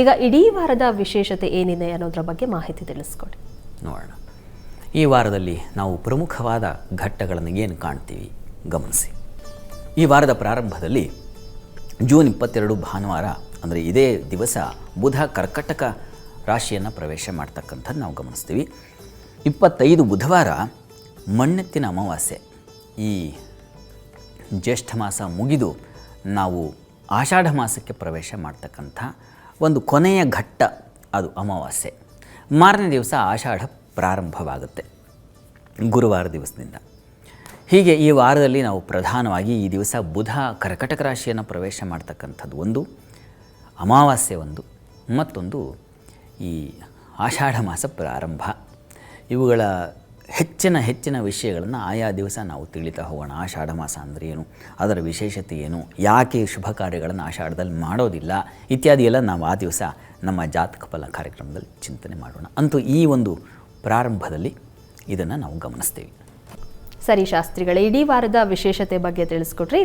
ಈಗ ಇಡೀ ವಾರದ ವಿಶೇಷತೆ ಏನಿದೆ ಅನ್ನೋದ್ರ ಬಗ್ಗೆ ಮಾಹಿತಿ ತಿಳಿಸ್ಕೊಡಿ. ನೋಡೋಣ. ಈ ವಾರದಲ್ಲಿ ನಾವು ಪ್ರಮುಖವಾದ ಘಟ್ಟಗಳನ್ನು ಏನು ಕಾಣ್ತೀವಿ? ಗಮನಿಸಿ. ಈ ವಾರದ ಪ್ರಾರಂಭದಲ್ಲಿ ಜೂನ್ ಇಪ್ಪತ್ತೆರಡು ಭಾನುವಾರ, ಅಂದರೆ ಇದೇ ದಿವಸ ಬುಧ ಕರ್ಕಟಕ ರಾಶಿಯನ್ನು ಪ್ರವೇಶ ಮಾಡ್ತಕ್ಕಂಥದ್ದು ನಾವು ಗಮನಿಸ್ತೀವಿ. ಇಪ್ಪತ್ತೈದು ಬುಧವಾರ ಮಣ್ಣೆತ್ತಿನ ಅಮಾವಾಸ್ಯೆ. ಈ ಜ್ಯೇಷ್ಠ ಮಾಸ ಮುಗಿದು ನಾವು ಆಷಾಢ ಮಾಸಕ್ಕೆ ಪ್ರವೇಶ ಮಾಡ್ತಕ್ಕಂಥ ಒಂದು ಕೊನೆಯ ಘಟ್ಟ ಅದು ಅಮಾವಾಸ್ಯೆ. ಮಾರನೇ ದಿವಸ ಆಷಾಢ ಪ್ರಾರಂಭವಾಗುತ್ತೆ. ಗುರುವಾರ ದಿವಸದಿಂದ. ಹೀಗೆ ಈ ವಾರದಲ್ಲಿ ನಾವು ಪ್ರಧಾನವಾಗಿ ಈ ದಿವಸ ಬುಧ ಕರ್ಕಟಕ ರಾಶಿಯನ್ನು ಪ್ರವೇಶ ಮಾಡ್ತಕ್ಕಂಥದ್ದು ಒಂದು, ಅಮಾವಾಸ್ಯೆ ಒಂದು, ಮತ್ತೊಂದು ಈ ಆಷಾಢ ಮಾಸ ಪ್ರಾರಂಭ. ಇವುಗಳ ಹೆಚ್ಚಿನ ಹೆಚ್ಚಿನ ವಿಷಯಗಳನ್ನು ಆಯಾ ದಿವಸ ನಾವು ತಿಳಿತಾ ಹೋಗೋಣ. ಆಷಾಢ ಮಾಸ ಅಂದರೆ ಏನು? ಅದರ ವಿಶೇಷತೆ ಏನು? ಯಾಕೆ ಶುಭ ಕಾರ್ಯಗಳನ್ನು ಆಷಾಢದಲ್ಲಿ ಮಾಡೋದಿಲ್ಲ? ಇತ್ಯಾದಿ ಎಲ್ಲ ನಾವು ಆ ದಿವಸ ನಮ್ಮ ಜಾತಕ ಫಲ ಕಾರ್ಯಕ್ರಮದಲ್ಲಿ ಚಿಂತನೆ ಮಾಡೋಣ. ಅಂತೂ ಈ ಒಂದು ಪ್ರಾರಂಭದಲ್ಲಿ ಇದನ್ನು ನಾವು ಗಮನಿಸ್ತೇವೆ. ಸರಿ ಶಾಸ್ತ್ರಿಗಳೇ, ಇಡೀ ವಾರದ ವಿಶೇಷತೆ ಬಗ್ಗೆ ತಿಳಿಸ್ಕೊಟ್ರಿ.